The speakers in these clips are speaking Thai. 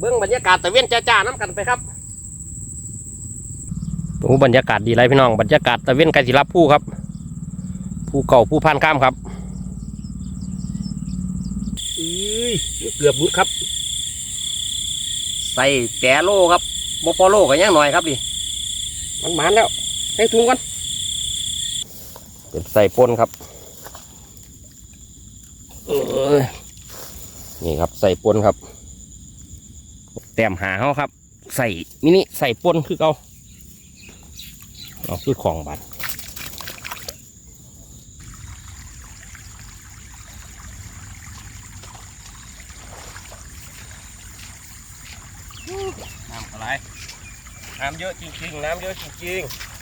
เบื้องบรรยากาศตะเวนจ้าๆน้ำกันไปครับโอ้บรรยากาศดีไรพี่น้องบรรยากาศตะเวนไกสิรับผู้ครับ ผู้เก่าผู้พันข้ามครับอุ้ยเกือบบุดครับ ใส่แปรโลครับบปอโลกันยังหน่อยครับดิมันหมานแล้วให้ถุงก่อนเป็นใส่ปนครับเออนี่ครับใส่ปนครับ แต้มหาเขาครับ ใส่มินิใส่ปนคือเอาเอาคือของบัตรน้ำอะไรน้ำเยอะจริงๆ น้ำเยอะจริงๆ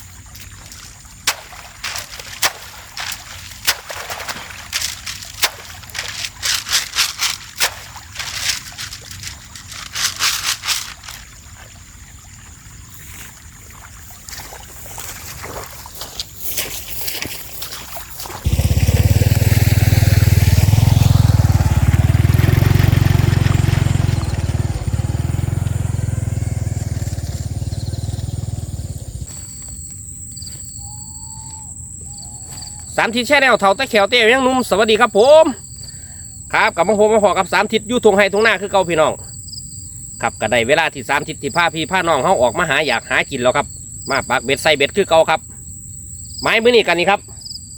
ามทิศแช่แนวเถาตะเขียวเตี้ยยังนุ่มสวัสดีครับผม ครับกับมาผมมาพอกับสามทิศยู่ทงไห้ทงหน้าคือเก่าพี่น้อง ครับก็ได้เวลาที่สามทิศที่พาพี่พาน้องเขาออกมาหาอยากหากินแล้วครับ มาปักเบ็ดใส่เบ็ดคือเก่าครับ ไม้มือนี่กันนี่ครับ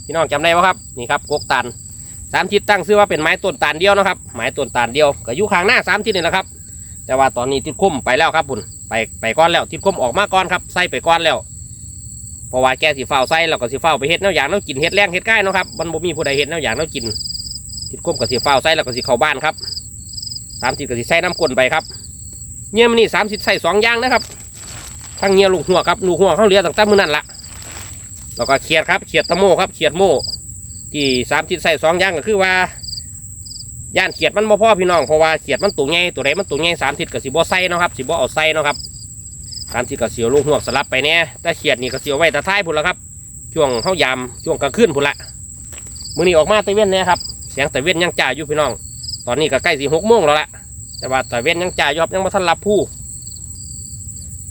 พี่น้องจำได้ไหมครับนี่ครับกกตันสามทิศตั้งชื่อว่าเป็นไม้ต้นตาลเดียวนะครับไม้ต้นตาลเดียวก็อยู่ข้างหน้าสามทิศนี่แหละครับ แต่ว่าตอนนี้ทิศคุ้มไปแล้วครับบุญไปไปก้อนแล้วทิศคุ้มออกมาก้อนครับใส่ไปก้อนแล้ว เพราะว่าแกสิเฝ้าใส่เราก็สิเฝ้าไปเฮ็ดแนวอย่างแนวกินเฮ็ดแรงเฮ็ดใกล้เนาะครับมันบ่มีผู้ใดเฮ็ดแนวอย่างแนวกินทิศคมก็สิเฝ้าใส่แล้วก็สิเข้าบ้านครับสามทิศก็สิใส่น้ำกลนไปครับเงี้ยมันนี่สามทิศใส่สองอย่างนะครับทั้งเงี้ยลูกหัวครับลูกหัวเขาเหลือตั้งแต่มื้อนั้นละแล้วก็เขียดครับเขียดตะโมครับเขียดโมที่สามทิศใส่สองอย่างก็คือว่าย่านเขียดมันบ่พ่อพี่น้องเพราะว่าเขียดมันตัวใหญ่ตัวใดมันตัวใหญ่สามทิศก็สิบ่ใส่เนาะครับสิบ่เอาใส่นะครับ การที่กระเสียวลูกหัวกสลับไปเนี่ยแต่เขียดนี่กระเสียวไว้แต่ท้ายพุ่นละครับ ช่วงเข้ายามช่วงกลางคืนพุ่นละมือนี้ออกมาตะเว้นเนี่ยครับเสียงตะเว้นยังจ่าอยู่พี่น้อง ตอนนี้ก็ใกล้สี่หกโมงแล้วละแต่ว่าตะเว้นยังจ่าอยอบยังมาทันรับผู้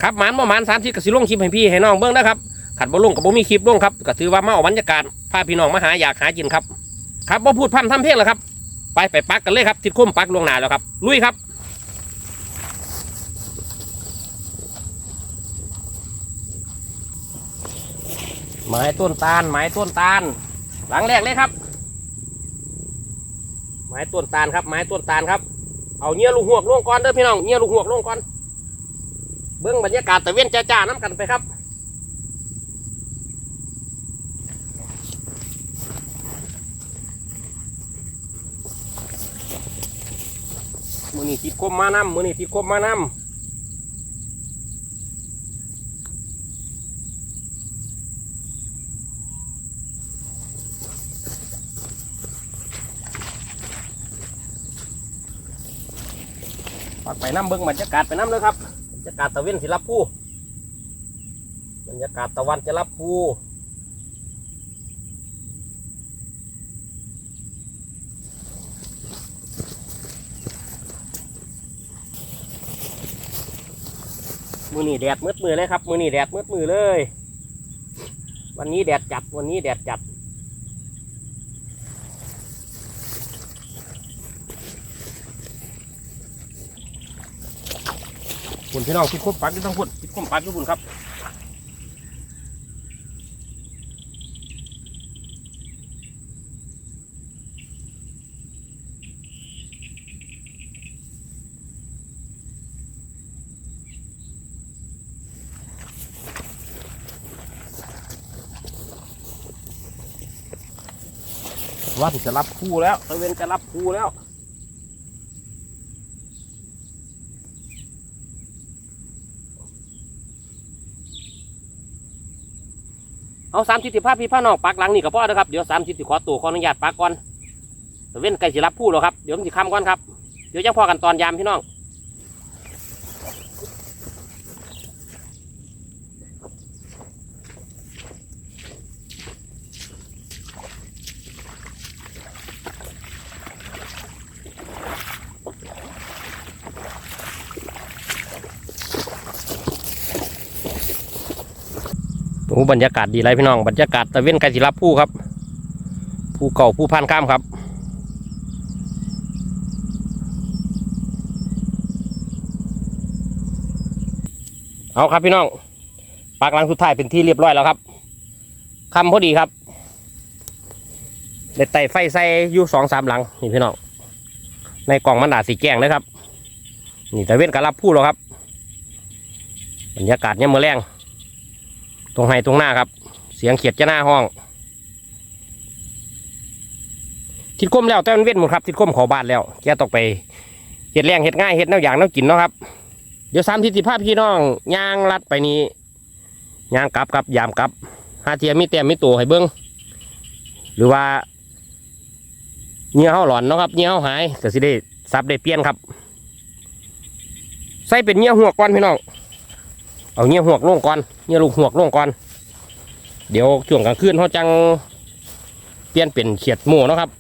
ครับหมานบ่หมานสามที่กระสิลงคลิปให้พี่ให้น้องเบิ้งนะครับขัดบ่ลงกับบ่มีคลิปลงครับก็ถือว่ามาเอาบรรยากาศพาพี่น้องมาหาอยากหากินครับ ครับบ่พูดพร่ำทำเพลงแล้วครับ ไปไปปักกันเลยครับทิดคุ้มปักลวงหนาแล้วครับลุยครับ ไม้ต้นตาลไม้ต้นตาล หลังแรกเลยครับ ไม้ต้นตาลครับ ไม้ต้นตาลครับ เอาเงี้ยลูกหวกลงก่อนเด้อพี่น้องเงี้ยลูกหวกลงก่อน เบื้องบรรยากาศตะเวนจ้าๆน้ำกันไปครับมือนี่ติดคมมานำมือนี่ติดคมมานำักไปน้ำเบิ้งบรรยากาศไปน้ำเลยครับบรรยากาศตะเวนสิรับผู้บรรยากาศตะวันจะรับผู้มือนี่แดดมืดมือเลยครับ มือนี่แดดมืดมือเลย วันนี้แดดจัดวันนี้แดดจัด คุณพี่น้องคิดคมปักที่ต้องพูดคิดคมปักที่คุณครับว่าถึงจะรับคู่แล้วตะเวนจะรับคู่แล้ว เอาสามสิบสิบห้าพี่ผ้าน้องปักหลังนี่กับพ่อนะครับเดี๋ยวสามสิบสิขอตัวขออนุญาตปักก่อนแต่เว้นไก่สิรับพูดหรอครับเดี๋ยวมันสิคำก่อนครับเดี๋ยวจะพอกันตอนยามพี่น้อง บรรยากาศดีไรพี่น้อง บรรยากาศตะเวนไกลศิลาผู้ครับ ผู้เก่าผู้พันข้ามครับ เอาครับพี่น้อง ปากลังสุดท้ายเป็นที่เรียบร้อยแล้วครับคำพอดีครับได้ไต่ไฟใส่อยู่สองสามหลังนี่พี่น้อง ในกล่องมันอาสีแกงนะครับ นี่ตะเวนกระรับผู้แล้วครับ บรรยากาศเนี่ยามมือแรง ตรงไห้ตรงหน้าครับ เสียงเขียดจะหน้าห้อง ทิดคมแล้วแต่มันเว้นหมดครับ ทิดคมขอบานแล้วแกต้องไปเห็ดแรงเห็ดง่ายเห็ดแนวอย่างแนวกินเนาะครับ เดี๋ยวสามทิศสิภาพพี่น้องย่างลัดไปนี้ย่างกลับครับยามกลับหาเทียมมีเต็มมีตัวให้เบิ้งหรือว่าเงี้ยเขาหลอนเนาะครับเงี้ยเขาหายก็สิได้ซับได้เปลี่ยนครับ ใส่เป็นเงี้ยหัวก่อนพี่น้อง เอาเงี้ยหัวลงก่อนเงี้ยลูกหัวลงก่อน เดี๋ยวช่วงกลางคืนเขาจังเปลี่ยนเป็นเขียดหมูนะครับ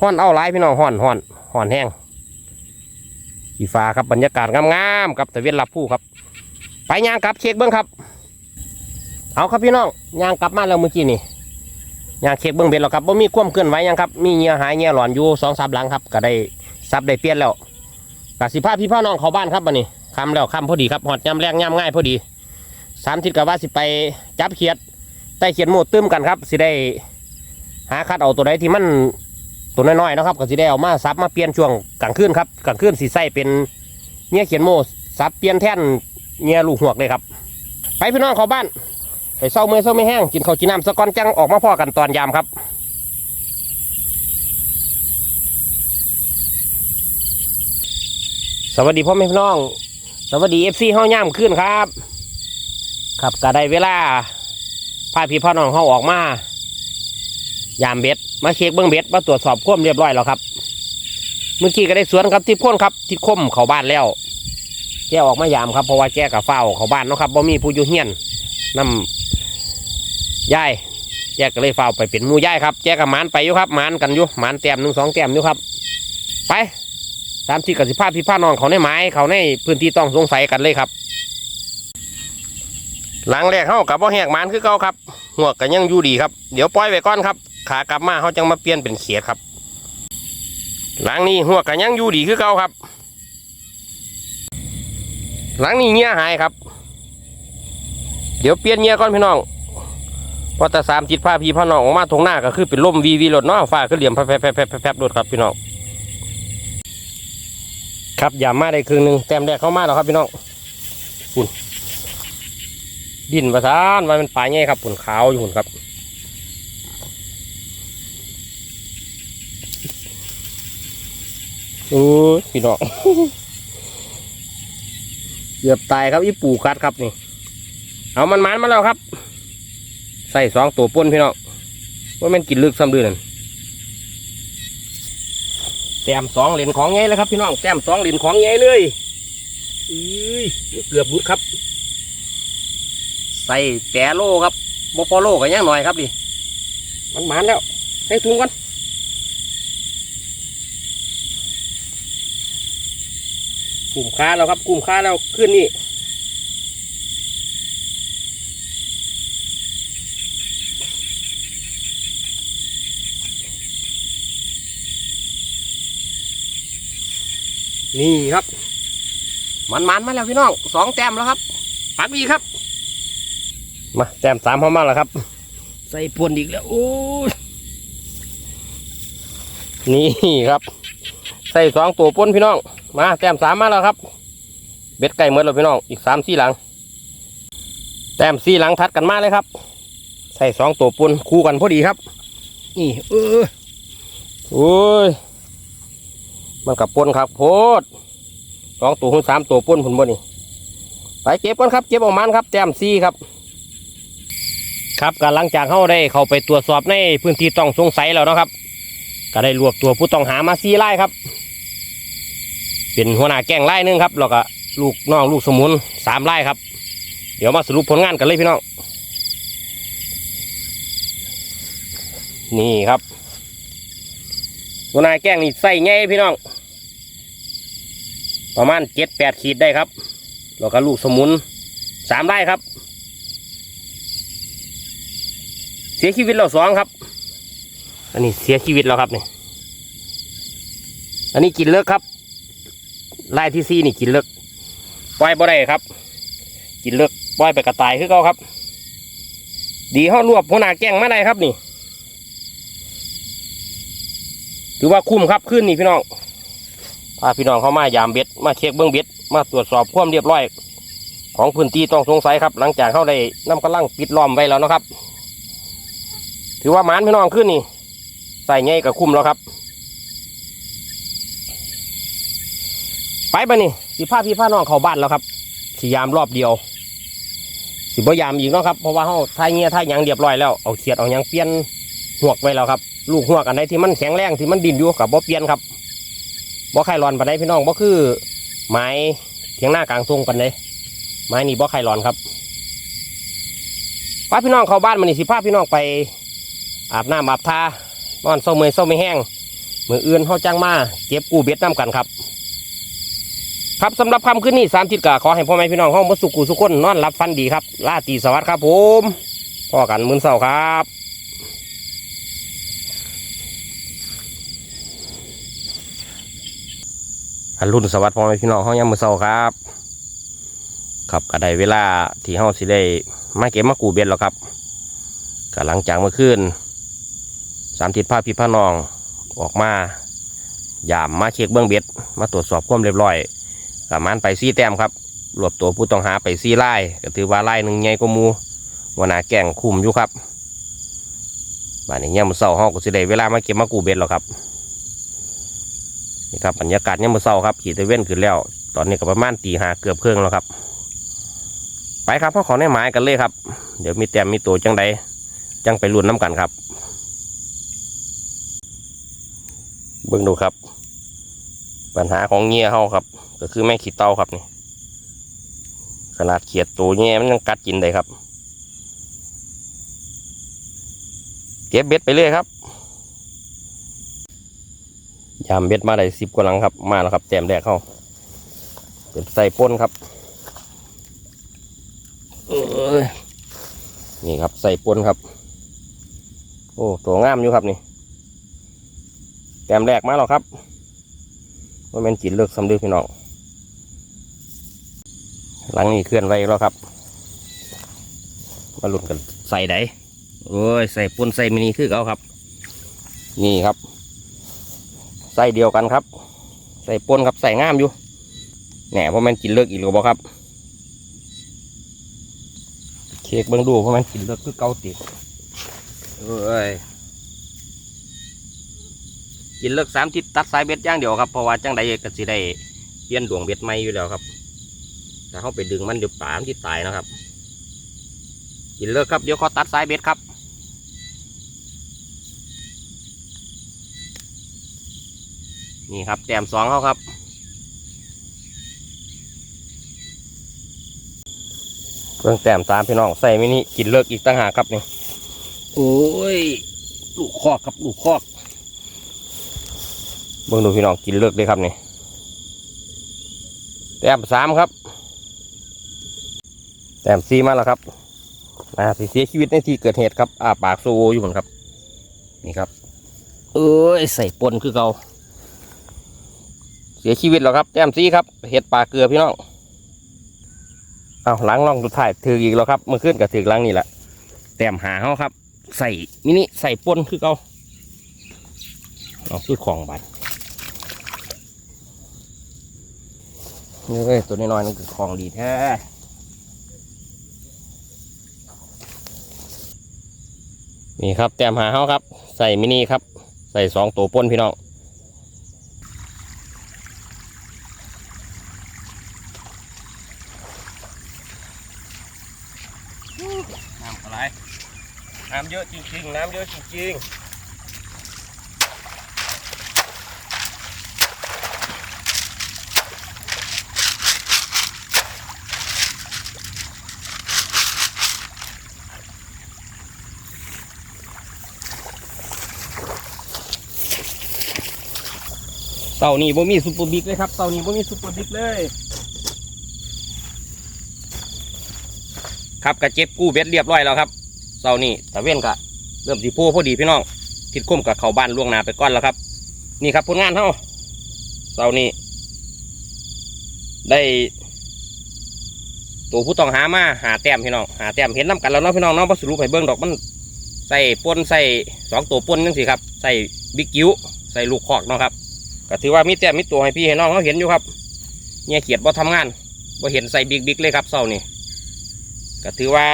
ห่อนเอาหลายพี่น้องห่อนห่อนห่อนแห้งสีฟ้าครับบรรยากาศงามๆกับแตะเวนรับผู้ครับ ไปย่างกลับเช็คเบิ้องครับ เอาครับพี่น้องย่างกลับมาแล้วเมื่อกี้นี่ย่างเช็คเบิ้องเบ็ดแล้วครับว่ามีความเคลื่อนไหวยังครับมีเงี้ยหายเงี้ยหลอนอยู่สองสามหลังครับ ก็ได้ซับได้เปลี่ยนแล้วกสิพาพี่พ่อน้องเขาบ้านครับวันนี้ คำแล้วคำพอดีครับหอดยำแรงยำง่ายพอดีสามทิศกับว่าสิไปจับเขียดใต้เขียดโมดตื้มกันครับสิได้หาคัดเอาตัวใดที่มันตัวน้อยๆนะครับก็สิได้เอามาซับมาเปลี่ยนช่วงกลางคืนครับกลางคืนสีใส่เป็นเงี้ยเขียนโมซับเปลี่ยนแท่นเงี้ยลูกหวกเลยครับ ไปพี่น้องเขาบ้านไปเศร้าเมื่อเศร้าไม่แห้งกินข้าวกินน้ำสะก้อนจังออกมาพ่อกันตอนยามครับสวัสดีพ่อแม่พี่น้อง สวัสดีเอฟซีเฮาย่ามขึ้นครับ ครับก็ได้เวลาพาพี่พ่อน้องเฮาออกมายามเบ็ดมาเช็คเบื้องเบ็ดมาตรวจสอบความเรียบร้อยแล้วครับ เมื่อกี้ก็ได้สวนครับที่พ่นครับที่คมเขาบ้านแล้วแกออกมายามครับเพราะว่าแกกับเฝ้าเขาบ้านเนาะครับบ่มีผู้อยู่เฮียนนำยายแกก็เลยเฝ้าไปเป็นมูยายครับแกกับหมานไปอยู่ครับหมานกันอยู่หมานแต้มหนึ่งสองแต้มอยู่ครับ ไป ตามที่กสิภาพพี่พาน้องเขาในไม้เขาในพื้นที่ต้องสงสัยกันเลยครับ หลังแรกเขากับว่าแหกมันคือเก่าครับหัวกันยังอยู่ดีครับเดี๋ยวปล่อยไว้ก่อนครับ ขากลับมาเขาจังมาเปลี่ยนเป็นเขียดครับ หลังนี้หัวกันยังอยู่ดีคือเก่าครับ หลังนี้เงี้ยหายครับ เดี๋ยวเปลี่ยนเงี้ยก่อนพี่น้องพอแต่สามจิตพาพี่พาน้องออกมาตรงหน้าก็คือเป็นลมวีวีรถเนาะฟ้าก็เหลี่ยมแผลบแผลบแผลบแผลบรถครับพี่น้อง ครับยามาได้ครึ่งหนึ่งแต้มแรกเข้ามาแล้วครับพี่น้องปุ่นดินประสานไว้มันปลายง่ายครับปุ่นขาวอยู่ปุ่นครับโอ้ยพี่น้องเกือบตายครับอีปูกัดครับนี่ เอามันมันมาแล้วครับ ใส่สองตัวป่นพี่น้องว่ามันกินลึกซ้ำดื้อนั่น แต้มสองเหรียญของไงเลยครับพี่น้องแต้มสองเหรียญของไงเลยอุ้ยเกือบบุดครับ ใส่แต่โลครับบพอโลกันยังหน่อยครับดิมันหมานแล้วใส่ถุงกันกลุ่มค้าแล้วครับกลุ่มค้าแล้วขึ้นนี่ นี่ครับ มันมันมาแล้วพี่น้องสองแต้มแล้วครับปักดีครับ มาแต้มสามพอมาแล้วครับ ใส่พวนอีกแล้วโอ้ยนี่ครับ ใส่สองตัวปนพี่น้อง มาแต้มสามมาแล้วครับ เบ็ดไก่เมื่อแล้วพี่น้องอีกสามสี่หลัง แต้มสี่หลังทัดกันมาเลยครับ ใส่สองตัวปนคู่กันพอดีครับ นี่ เออโอ้ย มันกับปนครับโพดสองตัวหุ่นสามตัวป้นผุนบ่นี่ไปเก็บกันครับ เก็บออกมันครับแต้มซีครับ ครับการหลังจากเขาได้เข้าไปตรวจสอบในพื้นที่ต้องสงสัยแล้วนะครับ ก็ได้รวบตัวผู้ต้องหามาซีไล่ครับ เป็นหัวหน้าแก๊งไล่หนึงครับแล้วก็ลูกน้องลูกสมุนสามไล่ครับ เดี๋ยวมาสรุปผลงานกันเลยพี่น้องนี่ครับ หัวนาแก๊งนี่ใส่ไงพี่น้อง ประมาณเจ็ดแปดขีดได้ครับ แล้วก็ลูกสมุนสามไร่ครับ เสียชีวิตเราสองครับ อันนี้เสียชีวิตแล้วครับนี่อันนี้กินเลิกครับไร่ที่สี่นี่กินเลิกปล่อยบ่ได้ครับ กินเลิกปล่อยไปกระต่ายคือเขาครับ ดีเขารวบหัวหน้าแก้งมาได้ครับนี่ ถือว่าคุ้มครับขึ้นนี่พี่น้องพาพี่น้องเข้ามายามเบ็ดมาเช็คเบื้องเบ็ดมาตรวจสอบความเรียบร้อย ของพื้นที่ต้องสงสัยครับ หลังจากเข้าได้น้ำกำลังปิดล้อมไว้แล้วนะครับ ถือว่าหมานพี่น้องขึ้นนี่ ใส่ไงกับคุ้มแล้วครับ ไปบ้านี่สิพาพี่พาน้องเข้าบ้านแล้วครับสิยามรอบเดียวสิบ่ยามอีกเนาะครับเพราะว่าเขาทายเงี้ยทายยังเรียบร้อยแล้วเอาเขียดเอายังเปลี่ยนหวกไว้แล้วครับ ลูกหวกอันไหนที่มันแข็งแรงที่มันดินอยู่กับบ่เปลี่ยนครับบ่ไข่ร้อนปานใดพี่น้องบ่คือ ไม้เทียงหน้ากลางทงปานใดไม้นี่บ่ไข่ร้อนครับพาพี่น้องเข้าบ้านมานี่สิพาพี่น้องไปอาบน้ำอาบทานอนเศร้าเมื่อยเศร้าไม่แห้งมืออื่นเฮาจังมาเก็บกู้เบ็ดน้ำกันครับ ครับสำหรับคำขึ้นนี่สามจิตกะขอให้พ่อแม่พี่น้องห้องมาสุขุสุขคนนอนรับฟันดีครับลาตีสวัสดิ์ครับผมพ่อกันมือเช้าครับ อันรุ่นสวัสดิ์พ่อแม่พี่น้องห้องยามมือเศร้าครับ ครับก็ได้เวลาที่เฮาสิได้มาเก็บมากูเบ็ดแล้วครับก็หลังจากเมื่อคืนสามทิศผ้าพี่ผ้าน้องออกมายามมาเช็คเบื้องเบ็ด มาตรวจสอบความเรียบร้อยกับมันไปซี่แต้มครับรวบตัวผู้ต้องหาไปซี่ไล่ก็ถือว่าไล่หนึ่งใหญ่กว่ามูวนาแก่งคุมอยู่ครับบ้านนี้เนี่ยามมือเศร้าเฮาก็สิได้เวลามาเก็บมากูเบ็ดแล้วครับ นี่ครับบรรยากาศเนี่ยมมือเศร้าครับขี่ตะเว้นขึ้นแล้ว ตอนนี้ก็ประมาณตีหาเกือบเครื่งแล้วครับ ไปครับพ่อขอในหมายกันเลยครับ เดี๋ยวมีแต้มมีตัวจังใดจังไปลุ้นน้ำกันครับ เบิ่งดูครับ ปัญหาของเงี้ยเฮาครับ ก็คือแม่ขี้เต่าครับนี่ขนาดเขียดตัวเงี้ยมันยังกัดกินได้ครับเก็บเบ็ดไปเลยครับ ยามเบ็ดมาได้สิบกว่าหลังครับ มาแล้วครับแต้มแรกเข้าเป็นใส่ป้นครับเอ้ยนี่ครับใส่ป้นครับ โอ้ตัวงามอยู่ครับนี่แต้มแรกมาแล้วครับว่าแม่นจิตเลือกสำดึกพี่น้องหลังนี้เคลื่อนไหวแล้วครับ มาลุ้นกันใส่ไดโอ้ยใส่ป้นใส่มินิคือเอาครับ นี่ครับ ใส่เดียวกันครับ ใส่ปนครับใส่งามอยู่แหน่เพราะมันกินเลิกอีกหรือเปล่าครับเค้กเบิ่งดูเพราะมันกินเลิกคือเกาติดเอ้ยกินเลิกสามทิศตัดสายเบ็ดย่างเดียวครับเพราะว่าจังใดก็สิได้เปลี่ยนดวงเบ็ดใหม่อยู่แล้วครับถ้าเขาไปดึงมันเดี๋ยวป่ามที่ตายนะครับ กินเลิกครับเดี๋ยวเขาตัดสายเบ็ดครับ นี่ครับแต้มสองเขาครับเพิ่งแต้มตามพี่น้องใส่มินิกินเลิกอีกตั้งหากครับนี่ โอ้ย ลูกคอกครับลูกคอก เบิ่งดูพี่น้องกินเลิกเลยครับนี่ แต้มสามครับ แต้มสี่มาแล้วครับอ่าสิเสียชีวิตในที่เกิดเหตุครับ อ่าปากโซอยู่เหมือนครับ นี่ครับ เอ้ยใส่ปนคือเก่า เสียชีวิตแล้วครับแต้มซีครับเห็ดปลาเกลือพี่น้องเอาล้างล่องสุดท้ายถืออีกแล้วครับมื่อคืนกับถือล้างนี่แหละแต้มหาเขาครับ ใส่มินิใส่ปนคือเขาเอาคือของบัตรนี่เว้ยตัวน้อยๆนั่นคือของดีแท้นี่ครับแต้มหาเขาครับ ใส่มินิครับ ใส่สองตัวปนพี่น้อง น้ำอะ ไรน้ำเยอะจริงๆ น้ำเยอะจริงๆเต่านี่บ่มีซุปเปอร์บิ๊กเลยครับเต่านี่บ่มีซุปเปอร์บิ๊กเลย ครับกระเจ็บกู้เบ็ดเรียบร้อยแล้วครับเสาร์นี้ตะเว้นกะเริ่มสีโพพอดีพี่น้องทิดคุ้มกับเขาบ้านล่วงนาไปก่อนแล้วครับ นี่ครับผลงานเฮาเสานี้ได้ตัวผู้ต้องหามาหาแต้มพี่น้องหาแต้มเห็นน้กันแล้วเนาะพี่น้องเนาะพอสรุปให้เบิ่งดอกมันใส่ปนใส่สองตัวปนจังสิครับใส่บิ๊กกิ้วใส่ลูกคอกเนาะครับก็ถือว่ามีแต้มมีตัวให้พี่ให้น้องเขาเห็นอยู่ครับเนี่ยเขียดบ่ทำงานบ่เห็นใส่บิ๊กบิ๊กเลยครับเสานี้ ก็ถือว่า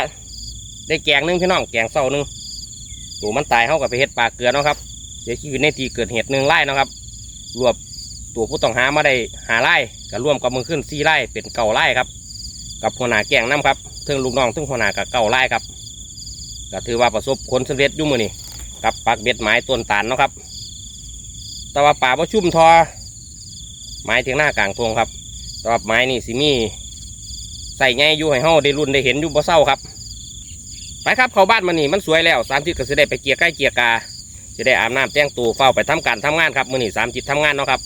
ได้แกงหนึงพี่น้องแกงเศร้าหนึงตัวมันตายเขากับไปเฮ็ดปลาเกลือเนาะครับเสียชีวิตในที่เกิดเหตุหนึ่งไร่นาะครับ รวบตัวผู้ต้องหามาได้หาไร่ก็ร่วมกับมือขึ้นสี่ไร่เป็นเก่าไร่ครับ กับหัวหน้าแกงน้ำครับเทิงลูกน้องเทิงหัวหน้ากับเก่าไร่ครับก็ถือว่าประสบผลสำเร็จยุ่มือนี่กับปักเบ็ดไม้ต้นตาลเนาะครับ แต่ว่าป่าประชุ่มทอไม้ถึงหน้ากลางทงครับแต่ว่าไม้นี่สิมี ส่ไงอยู่ให้เฮาได้รุ่นได้เห็นอยู่บ่เศร้าครับ ไปครับเข้าบ้านมานี่มันสวยแล้วสามทิศก็จะได้ไปเกียร์ใกล้เกียร์กาจะได้อาบน้ำแจ้งตูเฝ้าไปทำการทำงานครับมื้อนี้สามทิศทำงานเนาะครับ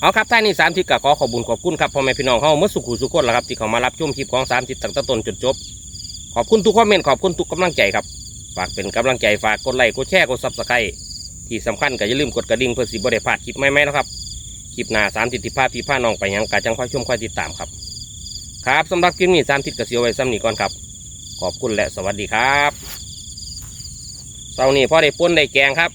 เอาครับท่านี้สามทิศก็ขอขอบคุญขอบคุณครับพ่อแม่พี่น้องเฮาเมื่อสุขุสุขคนละครับที่เขามารับชมคลิปของสามทิศตั้งแต่ต้นจนจบ ขอบคุณทุกคอมเมนต์ขอบคุณทุกกำลังใจครับฝากเป็นกำลังใจฝากกดไลค์กดแชร์กดซับสไครต์ที่สำคัญก็อย่าลืมกดกระดิ่งเพื่อสิบ่ได้พลาดคลิปใหม่ๆนะครับคลิปหน้าสามทิศที่พาพี่พาน้องไปยังกาจังค่อยชมค่อยติดตามครับ ครับสำหรับคลิปนี้สามทิศกระเสียวไว้ซ้ำนี้ก่อนครับ ขอบคุณและสวัสดีครับเสาร์นี้พ่อได้ป้นได้แกงครับ